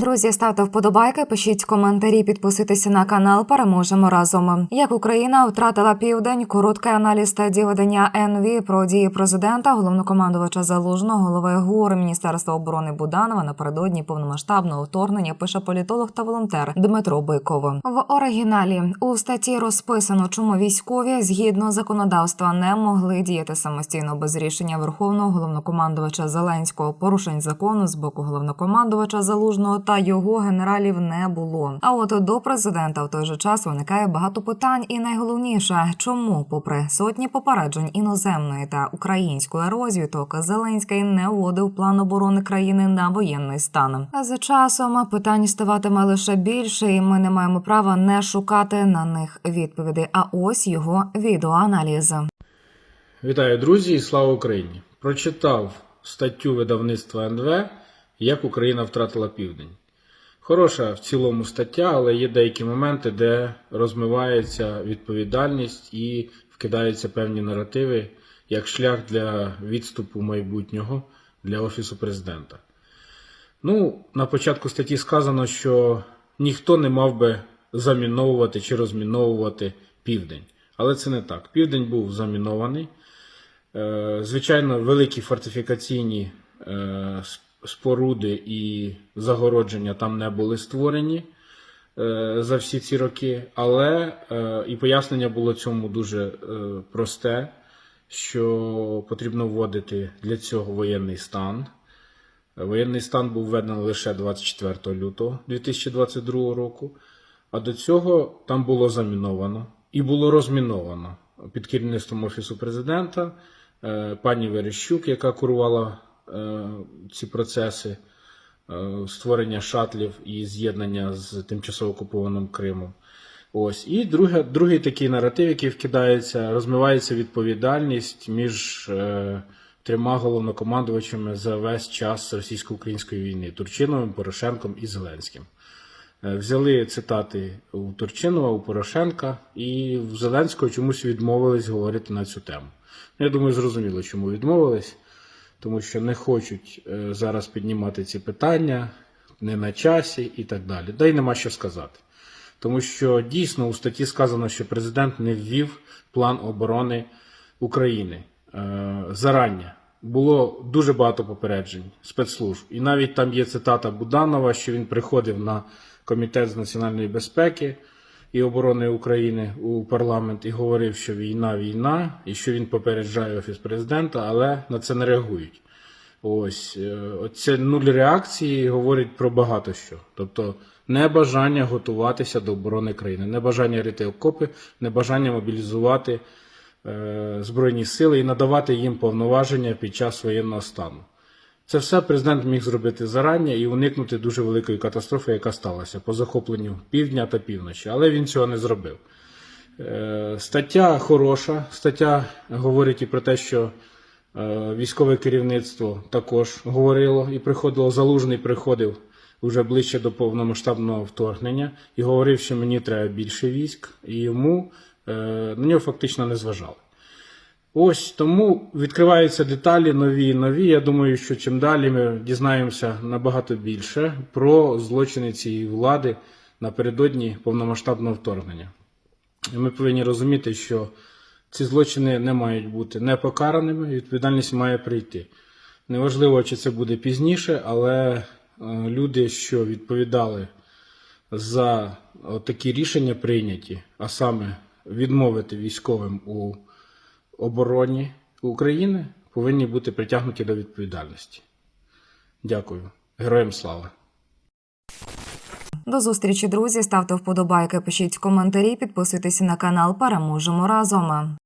Друзі, ставте вподобайки, пишіть коментарі, підписуйтесь на канал. Переможемо разом. Як Україна втратила південь, короткий аналіз стадії видання НВ про дії президента, головнокомандувача Залужного, голови ГУР Міністерства оборони Буданова напередодні повномасштабного вторгнення пише політолог та волонтер Дмитро Биков. В оригіналі у статті розписано, чому військові згідно законодавства не могли діяти самостійно без рішення верховного головнокомандувача Зеленського. Порушень закону з боку головнокомандувача Залужного та його генералів не було. А от до президента в той же час виникає багато питань, і найголовніше, чому, попри сотні попереджень іноземної та української розвідок, Зеленський не вводив план оборони країни на воєнний стан. А за часом питань ставатиме лише більше, і ми не маємо права не шукати на них відповіді. А ось його відеоаналіз. Вітаю, друзі, і слава Україні! Прочитав статтю видавництва НВ Як Україна втратила південь. Хороша в цілому стаття, але є деякі моменти, де розмивається відповідальність і вкидаються певні наративи як шлях для відступу майбутнього для Офісу президента. Ну, на початку статті сказано, що ніхто не мав би заміновувати чи розміновувати південь. Але це не так. Південь був замінований. Е, Звичайно, великі фортифікаційні е, споруди і загородження там не були створені е, за всі ці роки, але е, і пояснення було цьому дуже е, просте, що потрібно вводити для цього воєнний стан. Воєнний стан був введений лише 24 лютого 2022 року, а до цього там було заміновано і було розміновано під керівництвом Офісу президента пані Верещук, яка курувала ці процеси е, створення шатлів і з'єднання з тимчасово окупованим Кримом. Ось. І друге, другий такий наратив, який вкидається, розмивається відповідальність між е, трьома головнокомандувачами за весь час російсько-української війни Турчиновим, Порошенком і Зеленським. Е, Взяли цитати у Турчинова, у Порошенка, і в Зеленського чомусь відмовились говорити на цю тему. Ну, Я думаю, зрозуміло, чому відмовились, тому що не хочуть е, зараз піднімати ці питання, не на часі і так далі. Да й нема що сказати. Тому що дійсно у статті сказано, що президент не ввів план оборони України е, зарання. Було дуже багато попереджень спецслужб. І навіть там є цитата Буданова, що він приходив на комітет з національної безпеки і оборони України у парламент і говорив, що війна, війна, і що він попереджає офіс президента, але на це не реагують. Ось е, оце нуль реакції говорить про багато що. Тобто небажання готуватися до оборони країни, небажання рити окопи, небажання мобілізувати е, збройні сили і надавати їм повноваження під час воєнного стану. Це все президент міг зробити зарані і уникнути дуже великої катастрофи, яка сталася по захопленню півдня та півночі, але він цього не зробив. Е, Стаття хороша. Стаття говорить і про те, що е, військове керівництво також говорило і приходило. Залужний приходив вже ближче до повномасштабного вторгнення і говорив, що мені треба більше військ, і йому е, на нього фактично не зважали. Ось тому відкриваються деталі нові і нові. Я думаю, що чим далі ми дізнаємося набагато більше про злочини цієї влади напередодні повномасштабного вторгнення. І ми повинні розуміти, що ці злочини не мають бути непокараними, відповідальність має прийти. Неважливо, чи це буде пізніше, але е, люди, що відповідали за такі рішення прийняті, а саме відмовити військовим у обороні України, повинні бути притягнуті до відповідальності. Дякую. Героям слава! До зустрічі, друзі. Ставте вподобайки, пишіть коментарі, підписуйтесь на канал. Переможемо разом.